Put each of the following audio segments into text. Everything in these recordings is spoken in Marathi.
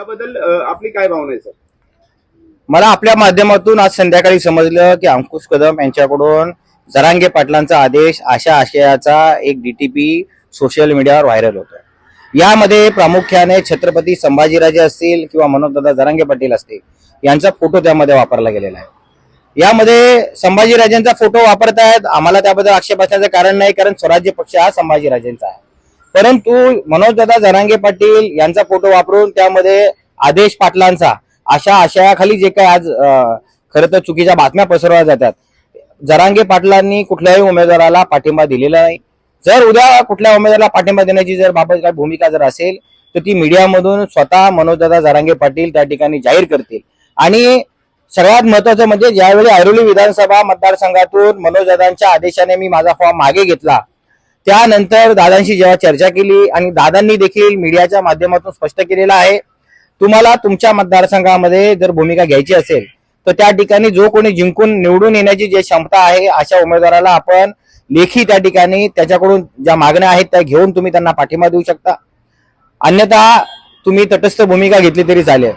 याबद्दल आपली काय भावना आहे सर? मला आपल्या माध्यमातून आज संध्याकाळी समजलं की अंकुश कदम यांच्याकडून जरांगे पाटलांचा आदेश अशा आशयाचा एक डीटीपी सोशल मीडियावर व्हायरल होतो यामध्ये प्रामुख्याने छत्रपती संभाजीराजे असतील किंवा मनोजदादा जरांगे पाटील असतील यांचा फोटो त्यामध्ये वापरला गेलेला आहे. यामध्ये संभाजीराजेंचा फोटो वापरतायत. आम्हाला त्याबद्दल आक्षेप असण्याचं कारण नाही कारण स्वराज्य पक्ष हा संभाजीराजेंचा आहे. परंतु मनोजदादा जरांगे पाटील यांचा फोटो वापरून त्यामध्ये आदेश पाटलांचा अशा आशयाखाली जे काही आज खरं तर चुकीच्या बातम्या पसरवल्या जातात. जरांगे पाटलांनी कुठल्याही उमेदवाराला पाठिंबा दिलेला नाही. जर उद्या कुठल्या उमेदवाराला पाठिंबा देण्याची जर बाबत काही भूमिका जर असेल तर ती मीडियामधून स्वतः मनोजदादा जरांगे पाटील त्या ठिकाणी जाहीर करतील. आणि सगळ्यात महत्वाचं म्हणजे ज्यावेळी ऐरोली विधानसभा मतदारसंघातून मनोजदादांच्या आदेशाने मी माझा फॉर्म मागे घेतला त्यानंतर दादांशी जेव्हा चर्चा केली आणि दादांनी देखील मीडियाच्या माध्यमातून स्पष्ट केलेलं आहे तुम्हाला तुमच्या मतदारसंघामध्ये जर भूमिका घ्यायची असेल तर त्या ठिकाणी जो कोणी जिंकून निवडून येण्याची जी क्षमता आहे अशा उमेदवाराला आपण लेखी त्या ठिकाणी त्याच्याकडून ज्या मागण्या आहेत त्या घेऊन तुम्ही त्यांना पाठिंबा देऊ शकता. अन्यथा तुम्ही तटस्थ भूमिका घेतली तरी चालेल.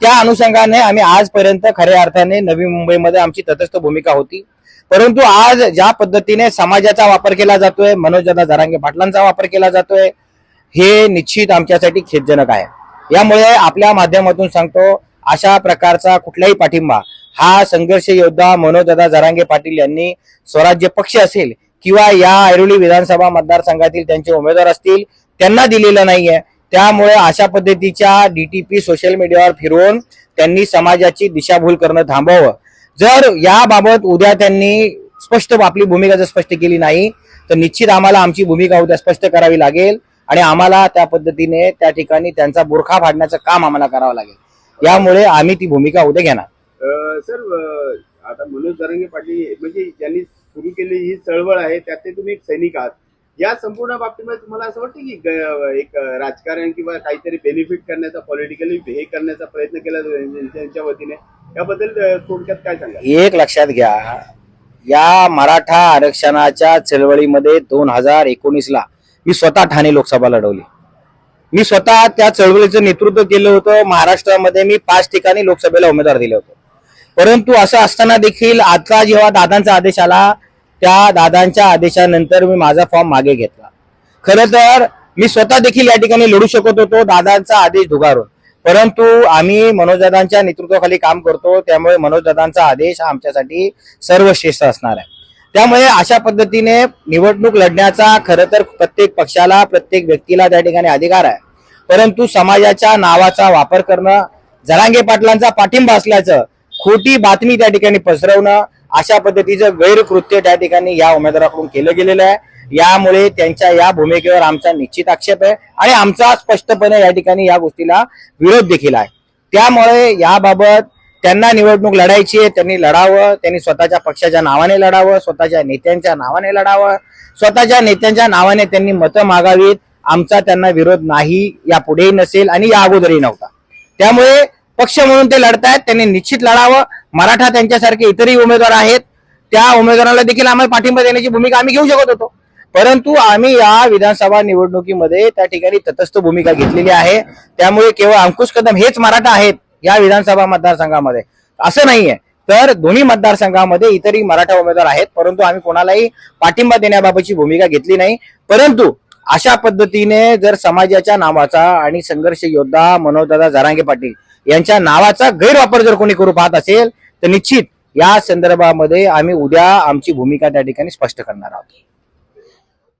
त्या अनुषंगाने आम्ही आजपर्यंत खऱ्या अर्थाने नवी मुंबईमध्ये आमची तटस्थ भूमिका होती. परंतु आज ज्या पद्धतीने समाजाचा वापर केला जातोय मनोजदादा जरांगे पाटलांचा वापर केला जातोय हे निश्चित आमच्यासाठी खेदजनक आहे. यामुळे आपल्या माध्यमातून सांगतो अशा प्रकारचा कुठलाही पाठिंबा हा संघर्ष योद्धा मनोजदा झारांगे पाटील यांनी स्वराज्य पक्ष असेल किंवा या ऐरोली विधानसभा मतदारसंघातील त्यांचे उमेदवार असतील त्यांना दिलेलं नाहीये. त्यामुळे अशा पद्धतीच्या डीटीपी सोशल मीडियावर फिरवून त्यांनी समाजाची दिशाभूल करणं थांबवावं. जर याबाबत उद्या त्यांनी स्पष्ट आपली भूमिका जर स्पष्ट केली नाही तर निश्चित आम्हाला आमची भूमिका उद्या स्पष्ट करावी लागेल आणि आम्हाला त्या पद्धतीने त्या ठिकाणी त्यांचा बुरखा फाडण्याचं काम आम्हाला करावं लागेल. यामुळे आम्ही ती भूमिका उद्या घेणार. सर आता मनोज दरंगे पाटील म्हणजे ज्यांनी सुरू केली ही चळवळ आहे त्यातले तुम्ही एक सैनिक आहात. या संपूर्ण बाबतीमध्ये तुम्हाला असं वाटतं की एक राजकारण किंवा काहीतरी बेनिफिट करण्याचा पॉलिटिकली हे करण्याचा प्रयत्न केला त्यांच्या वतीने? याबद्दल थोडक्यात काय सांगा एक लक्षात घ्या या मराठा आरक्षणाच्या चळवळीमध्ये दोन हजार एकोणीसला मी स्वतः ठाणे लोकसभा लढवली. मी स्वतः त्या चळवळीचं नेतृत्व केलं होतं. महाराष्ट्रामध्ये मी पाच ठिकाणी लोकसभेला उमेदवार दिले होते. परंतु असं असताना देखील आता जेव्हा दादांचा आदेश आला त्या दादांच्या आदेशानंतर मी माझा फॉर्म मागे घेतला. खरं तर मी स्वतः देखील या ठिकाणी लढू शकत होतो. दादांचा आदेश धुगारून परंतु आम्ही मनोजदादांच्या नेतृत्वाखाली काम करतो त्यामुळे मनोजदादांचा आदेश हा आमच्यासाठी सर्वश्रेष्ठ असणार आहे. त्यामुळे अशा पद्धतीने निवडणूक लढण्याचा खरं तर प्रत्येक पक्षाला प्रत्येक व्यक्तीला त्या ठिकाणी अधिकार आहे. परंतु समाजाच्या नावाचा वापर करणं जरांगे पाटलांचा पाठिंबा असल्याचं खोटी बातमी त्या ठिकाणी पसरवणं अशा पद्धतीचं गैरकृत्य त्या ठिकाणी या उमेदवाराकडून केलं गेलेलं आहे. यामुळे त्यांच्या या भूमिकेवर आमचा निश्चित आक्षेप आहे आणि आमचा स्पष्टपणे या ठिकाणी या गोष्टीला विरोध देखील आहे. त्यामुळे याबाबत त्यांना निवडणूक लढायची आहे त्यांनी लढावं त्यांनी स्वतःच्या पक्षाच्या नावाने लढावं स्वतःच्या नेत्यांच्या नावाने लढावं. स्वतःच्या नेत्यांच्या नावाने त्यांनी मतं मागावीत. आमचा त्यांना विरोध नाही यापुढेही नसेल आणि या अगोदरही नव्हता. त्यामुळे पक्ष म्हणून ते लढतायत त्यांनी निश्चित लढावं. मराठा त्यांच्यासारखे इतरही उमेदवार आहेत. त्या उमेदवाराला देखील आम्हाला पाठिंबा देण्याची भूमिका आम्ही घेऊ शकत होतो. परंतु आम्ही या विधानसभा निवडणुकीमध्ये त्या ठिकाणी तटस्थ भूमिका घेतलेली आहे. त्यामुळे केवळ अंकुश कदम हेच मराठा आहेत या विधानसभा मतदारसंघामध्ये. असं नाहीये. तर दोन्ही मतदारसंघामध्ये इतरही मराठा उमेदवार आहेत. परंतु आम्ही कोणालाही पाठिंबा देण्याबाबतची भूमिका घेतली नाही. परंतु अशा पद्धतीने जर समाजाच्या नावाचा आणि संघर्ष योद्धा मनोजदादा जरांगे पाटील यांच्या नावाचा गैरवापर जर कोणी करू पाहत असेल तर निश्चित या संदर्भामध्ये आम्ही उद्या आमची भूमिका त्या ठिकाणी स्पष्ट करणार आहोत.